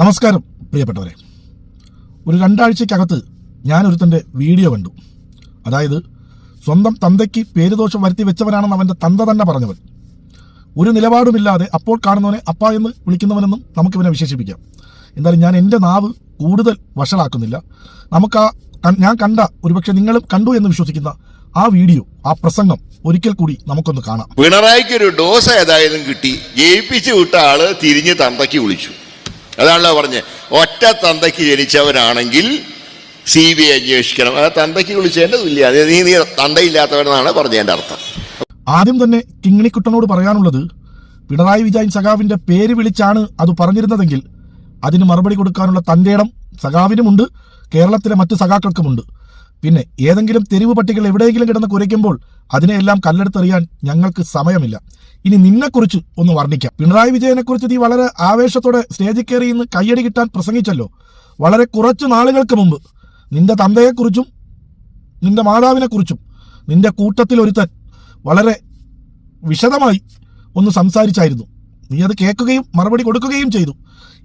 നമസ്കാരം പ്രിയപ്പെട്ടവരെ. ഒരു രണ്ടാഴ്ചക്കകത്ത് ഞാൻ ഒരുത്തന്റെ വീഡിയോ കണ്ടു. അതായത് സ്വന്തം തന്തയ്ക്ക് പേരുദോഷം വരുത്തി വെച്ചവനാണെന്ന് അവന്റെ തന്ത തന്നെ പറഞ്ഞവൻ. ഒരു നിലപാടുമില്ലാതെ അപ്പോൾ കാണുന്നവനെ അപ്പ എന്ന് വിളിക്കുന്നവനെന്നും നമുക്കിവനെ വിശേഷിപ്പിക്കാം. എന്തായാലും ഞാൻ എന്റെ നാവ് കൂടുതൽ വഷളാക്കുന്നില്ല. നമുക്ക് ആ ഞാൻ കണ്ട ഒരുപക്ഷെ നിങ്ങളും കണ്ടു എന്ന് വിശ്വസിക്കുന്ന ആ വീഡിയോ ആ പ്രസംഗം ഒരിക്കൽ കൂടി നമുക്കൊന്ന് കാണാം. പിണറായിക്ക് ഒരു ഡോസ് ഏതായാലും കിട്ടി. ജയിപ്പിച്ചു വിട്ട ആൾ തിരിഞ്ഞ് തന്തയ്ക്ക് വിളിച്ചു. അതാണല്ലോ പറഞ്ഞ്. ഒറ്റ തന്തയ്ക്ക് ജനിച്ചവരാണെങ്കിൽ സി ബി ഐ അന്വേഷിക്കണം. ആ തന്തയ്ക്ക് വിളിച്ചതിന്റെ തുല്യ നീ നീ തന്തയില്ലാത്തവരെന്നാണ് പറഞ്ഞതിന്റെ അർത്ഥം. ആദ്യം തന്നെ കിങ്ങിണിക്കുട്ടനോട് പറയാനുള്ളത് പിണറായി വിജയൻ സഖാവിന്റെ പേര് വിളിച്ചാണ് അത് പറഞ്ഞിരുന്നതെങ്കിൽ അതിന് മറുപടി കൊടുക്കാനുള്ള തന്റെ ഇടം സഖാവിനുമുണ്ട് കേരളത്തിലെ മറ്റ് സഖാക്കൾക്കുമുണ്ട്. പിന്നെ ഏതെങ്കിലും തെരുവ് പട്ടികൾ എവിടെയെങ്കിലും കിടന്ന് കുരയ്ക്കുമ്പോൾ അതിനെയെല്ലാം കല്ലെടുത്തെറിയാൻ ഞങ്ങൾക്ക് സമയമില്ല. ഇനി നിന്നെക്കുറിച്ച് ഒന്ന് വർണിക്കാം. പിണറായി വിജയനെക്കുറിച്ച് നീ വളരെ ആവേശത്തോടെ സ്റ്റേജിൽ കയറി ഇന്ന് കയ്യടി കിട്ടാൻ പ്രസംഗിച്ചല്ലോ. വളരെ കുറച്ച് നാളുകൾക്ക് മുമ്പ് നിന്റെ തന്തയെക്കുറിച്ചും നിന്റെ മാതാവിനെക്കുറിച്ചും നിന്റെ കൂട്ടത്തിൽ ഒരുത്തൻ വളരെ വിശദമായി ഒന്ന് സംസാരിച്ചായിരുന്നു. നീ അത് കേൾക്കുകയും മറുപടി കൊടുക്കുകയും ചെയ്തു.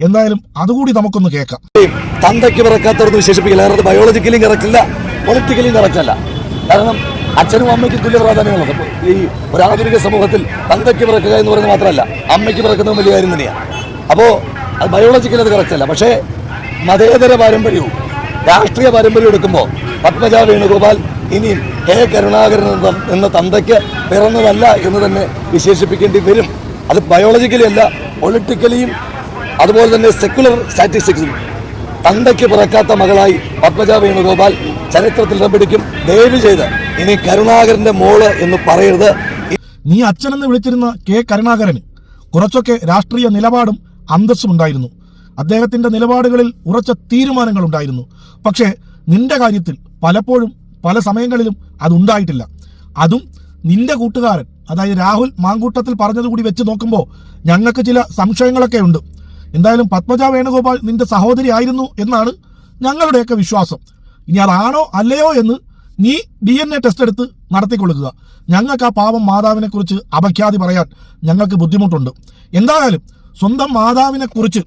എന്തായാലും അതുകൂടി നമുക്കൊന്ന് കേൾക്കാം. തന്തയ്ക്ക് പിറക്കാത്തവർ വിശേഷിപ്പിക്കില്ല. ബയോളജിക്കലി അത് ബയോളജിക്കലിയും കറക്റ്റ് അല്ല പൊളിറ്റിക്കലിയും കറക്റ്റ് അല്ല കാരണം അച്ഛനും അമ്മയ്ക്കും തുല്യ പ്രാധാന്യമുള്ളത് ഈ ഒരു ആധുനിക സമൂഹത്തിൽ തന്തയ്ക്ക് പിറക്കുക എന്ന് പറയുന്നത് മാത്രമല്ല അമ്മയ്ക്ക് പിറക്കുന്നതും വലിയ കാര്യം തന്നെയാണ് അപ്പോൾ അത് ബയോളജിക്കലി അത് കറക്റ്റല്ല പക്ഷേ മതേതര പാരമ്പര്യവും രാഷ്ട്രീയ പാരമ്പര്യം എടുക്കുമ്പോൾ പത്മജ വേണുഗോപാൽ ഇനിയും കെ കരുണാകരൻ എന്ന തന്തയ്ക്ക് പിറന്നതല്ല എന്ന് തന്നെ വിശേഷിപ്പിക്കേണ്ടി വരും. അത് ബയോളജിക്കലി അല്ല പൊളിറ്റിക്കലിയും അതുപോലെ തന്നെ സെക്കുലർ സ്റ്റാറ്റിസ്റ്റിക്സും തന്തയ്ക്ക് പിറക്കാത്ത മകളായി പത്മജ വേണുഗോപാൽ ചരിത്രത്തിൽ ഇടം പിടിക്കും. ദയവ് ചെയ്ത് ഇനി കരുണാകരന്റെ മോൾ എന്ന് പറയരുത്. നീ അച്ഛനെന്ന് വിളിച്ചിരുന്ന കെ കരുണാകരന് കുറച്ചൊക്കെ രാഷ്ട്രീയ നിലപാടും അന്തസ്സും ഉണ്ടായിരുന്നു. അദ്ദേഹത്തിന്റെ നിലപാടുകളിൽ ഉറച്ച തീരുമാനങ്ങൾ ഉണ്ടായിരുന്നു. പക്ഷേ നിന്റെ കാര്യത്തിൽ പലപ്പോഴും പല സമയങ്ങളിലും അതുണ്ടായിട്ടില്ല അതും നിന്റെ കൂട്ടുകാരൻ അതായത് രാഹുൽ മാങ്കൂട്ടത്തിൽ പറഞ്ഞതുകൂടി വെച്ച് നോക്കുമ്പോൾ ഞങ്ങൾക്ക് ചില സംശയങ്ങളൊക്കെ ഉണ്ട്. എന്തായാലും പത്മജ വേണുഗോപാൽ നിന്റെ സഹോദരി ആയിരുന്നു എന്നാണ് ഞങ്ങളുടെയൊക്കെ വിശ്വാസം. ഇനി അതാണോ അല്ലയോ എന്ന് നീ ഡി എൻ എ ടെസ്റ്റ് എടുത്ത് നടത്തിക്കൊള്ളുക. ഞങ്ങൾക്ക് ആ പാവം മാതാവിനെ കുറിച്ച് അപഖ്യാതി പറയാൻ ഞങ്ങൾക്ക് ബുദ്ധിമുട്ടുണ്ട്. എന്തായാലും സ്വന്തം മാതാവിനെ കുറിച്ച്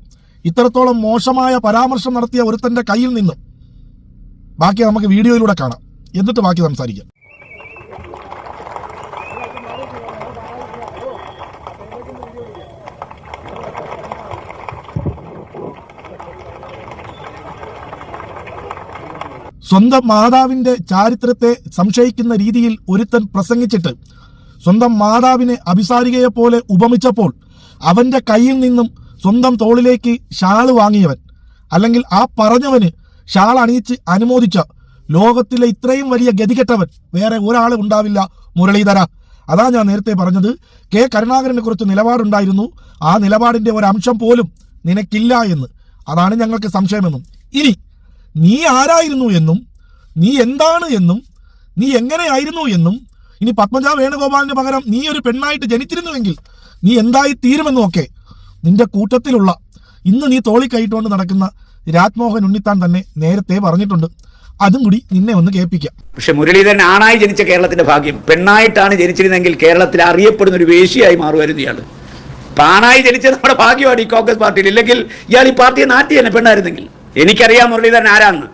ഇത്രത്തോളം മോശമായ പരാമർശം നടത്തിയ ഒരുത്തന്റെ കയ്യിൽ നിന്നും ബാക്കി നമുക്ക് വീഡിയോയിലൂടെ കാണാം. എന്നിട്ട് ബാക്കി സംസാരിക്കാം. സ്വന്തം മാതാവിന്റെ ചാരിത്രത്തെ സംശയിക്കുന്ന രീതിയിൽ ഒരുത്തൻ പ്രസംഗിച്ചിട്ട് സ്വന്തം മാതാവിനെ അഭിസാരികയെപ്പോലെ ഉപമിച്ചപ്പോൾ അവന്റെ കയ്യിൽ നിന്നും സ്വന്തം തോളിലേക്ക് ഷാൾ വാങ്ങിയവൻ അല്ലെങ്കിൽ ആ പറഞ്ഞവന് ഷാൾ അണിയിച്ച് അനുമോദിച്ച ലോകത്തിലെ ഇത്രയും വലിയ ഗതികെട്ടവൻ വേറെ ഒരാൾ ഉണ്ടാവില്ല മുരളീധര. അതാ ഞാൻ നേരത്തെ പറഞ്ഞത് കെ കരുണാകരനെ കുറിച്ച് നിലപാടുണ്ടായിരുന്നു. ആ നിലപാടിന്റെ ഒരു അംശം പോലും നിനക്കില്ല എന്ന്. അതാണ് ഞങ്ങൾക്ക് സംശയമെന്നും. ഇനി നീ ആരായിരുന്നു എന്നും നീ എന്താണ് എന്നും നീ എങ്ങനെയായിരുന്നു എന്നും ഇനി പത്മജ വേണുഗോപാലിന് പകരം നീ ഒരു പെണ്ണായിട്ട് ജനിച്ചിരുന്നുവെങ്കിൽ നീ എന്തായി തീരുമെന്നും ഒക്കെ നിന്റെ കൂട്ടത്തിലുള്ള ഇന്ന് നീ തോളിക്കൈയിട്ടുകൊണ്ട് നടക്കുന്ന രാജ്മോഹൻ ഉണ്ണിത്താൻ തന്നെ നേരത്തെ പറഞ്ഞിട്ടുണ്ട്. അതും കൂടി നിന്നെ ഒന്ന് കേൾപ്പിക്കാം. പക്ഷെ മുരളീധരൻ ആണായി ജനിച്ച കേരളത്തിന്റെ ഭാഗ്യം പെണ്ണായിട്ടാണ് ജനിച്ചിരുന്നെങ്കിൽ കേരളത്തിൽ അറിയപ്പെടുന്ന ഒരു വേശിയായി മാറുമായിരുന്നു ഇയാൾ പാണായി ജനിച്ച നമ്മുടെ ഭാഗ്യമാണ് ഈ കോൺഗ്രസ് പാർട്ടിയിൽ. ഇല്ലെങ്കിൽ ഇയാൾ ഈ പാർട്ടിയെ നാട്ടി തന്നെ പെണ്ണായിരുന്നെങ്കിൽ. എനിക്കറിയാം മുരളീധരൻ ആരാന്ന്.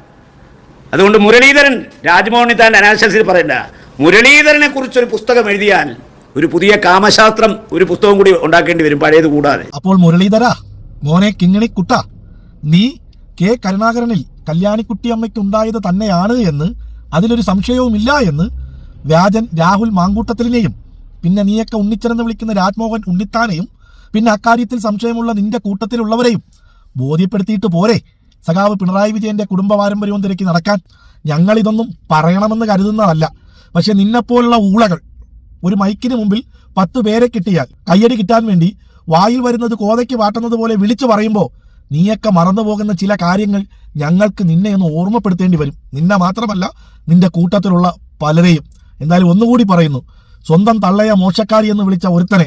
അതുകൊണ്ട് മുരളീധരൻ രാജ്മോഹൻ താന്റെ അനാശസിൽ പറയണ്ട. മുരളീധരനെ കുറിച്ചൊരു പുസ്തകം എഴുതിയാൽ ഒരു പുതിയ കാമശാസ്ത്രം ഒരു പുസ്തകം കൂടി ഉണ്ടാക്കേണ്ടി വരും പഴയത് കൂടാതെ. അപ്പോൾ മുരളീധര മോനെ കിങ്ങിണി കുട്ട നീ കെ കരുണാകരനിൽ കല്യാണിക്കുട്ടി അമ്മയ്ക്ക് ഉണ്ടായത് തന്നെയാണ് എന്ന് അതിലൊരു സംശയവുമില്ല എന്ന് വ്യാജൻ രാഹുൽ മാങ്കൂട്ടത്തിലിനെയും പിന്നെ നീയൊക്കെ ഉണ്ണിച്ചനെന്ന് വിളിക്കുന്ന രാജ്മോഹൻ ഉണ്ണിത്താനെയും പിന്നെ അക്കാര്യത്തിൽ സംശയമുള്ള നിന്റെ കൂട്ടത്തിലുള്ളവരെയും ബോധ്യപ്പെടുത്തിയിട്ട് പോരെ. സഖാവ് പിണറായി വിജയന്റെ കുടുംബ പാരമ്പര്യവും തിരക്കി നടക്കാൻ ഞങ്ങളിതൊന്നും പറയണമെന്ന് കരുതുന്നതല്ല. പക്ഷെ നിന്നെപ്പോലുള്ള ഊളകൾ ഒരു മൈക്കിന് മുമ്പിൽ പത്ത് പേരെ കിട്ടിയാൽ കയ്യടി കിട്ടാൻ വേണ്ടി വായിൽ വരുന്നത് കോതയ്ക്ക് വാട്ടുന്നത് പോലെ വിളിച്ചു പറയുമ്പോൾ നീയൊക്കെ മറന്നു പോകുന്ന ചില കാര്യങ്ങൾ ഞങ്ങൾക്ക് നിന്നെ ഒന്ന് ഓർമ്മപ്പെടുത്തേണ്ടി വരും. നിന്നെ മാത്രമല്ല നിന്റെ കൂട്ടത്തിലുള്ള പലരെയും. എന്തായാലും ഒന്നുകൂടി പറയുന്നു. സ്വന്തം തള്ളയ മോശക്കാരി എന്ന് വിളിച്ച ഒരുത്തനെ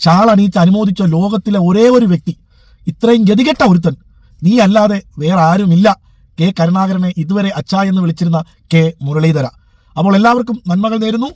ഷാളണീച്ച് അനുമോദിച്ച ലോകത്തിലെ ഒരേ ഒരു വ്യക്തി ഇത്രയും ഗതികെട്ട ഒരുത്തൻ നീ അല്ലാതെ വേറെ ആരുമില്ല കെ കരുണാകരനെ ഇതുവരെ അച്ഛ എന്ന് വിളിച്ചിരുന്ന കെ മുരളീധര. അപ്പോൾ എല്ലാവർക്കും നന്മകൾ നേരുന്നു.